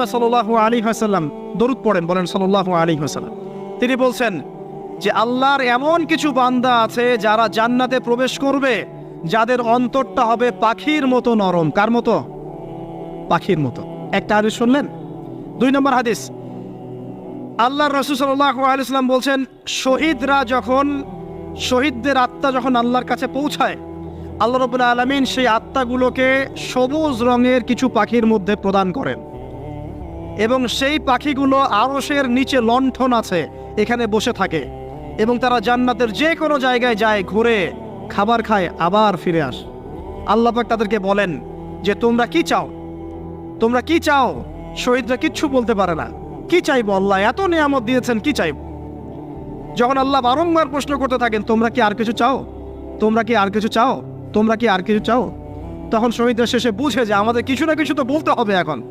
সাল্লাহ আলী হাসাল্লাম দরুদ পড়েন, বলেন সাল্লাহ আলী হাসাল্লাম তিনি বলছেন যে আল্লাহর এমন কিছু বান্দা আছে যারা জান্নাতে প্রবেশ করবে, যাদের অন্তরটা হবে পাখির মতো নরম। কার মতো? পাখির মতো। একটা হাদিস শুনলেন? দুই নম্বর হাদিস। আল্লাহ রসুল সাল্লাহ আলাইসাল্লাম বলছেন, শহীদরা যখন, শহীদদের আত্মা যখন আল্লাহর কাছে পৌঁছায়, আল্লাহ রবুল্লা আলমিন সেই আত্মাগুলোকে সবুজ রঙের কিছু পাখির মধ্যে প্রদান করেন। এবং সেই পাখিগুলো আরসের নিচে লণ্ঠন আছে, এখানে বসে থাকে। এবং তারা জান্নাতের যে কোনো জায়গায় যায়, ঘুরে খাবার খায়, আবার ফিরে আস। আল্লাহ পাক তাদেরকে বলেন যে, তোমরা কি চাও? তোমরা কি চাও? শহীদরা কিচ্ছু বলতে পারে না। কি চাইব আল্লাহ? এত নিয়ামত দিয়েছেন, কি চাইব? যখন আল্লাহ বারংবার প্রশ্ন করতে থাকেন, তোমরা কি আর কিছু চাও? তোমরা কি আর কিছু চাও? তোমরা কি আর কিছু চাও? তখন শহীদরা শেষে বুঝে যে, আমাদের কিছু না কিছু তো বলতে হবে এখন।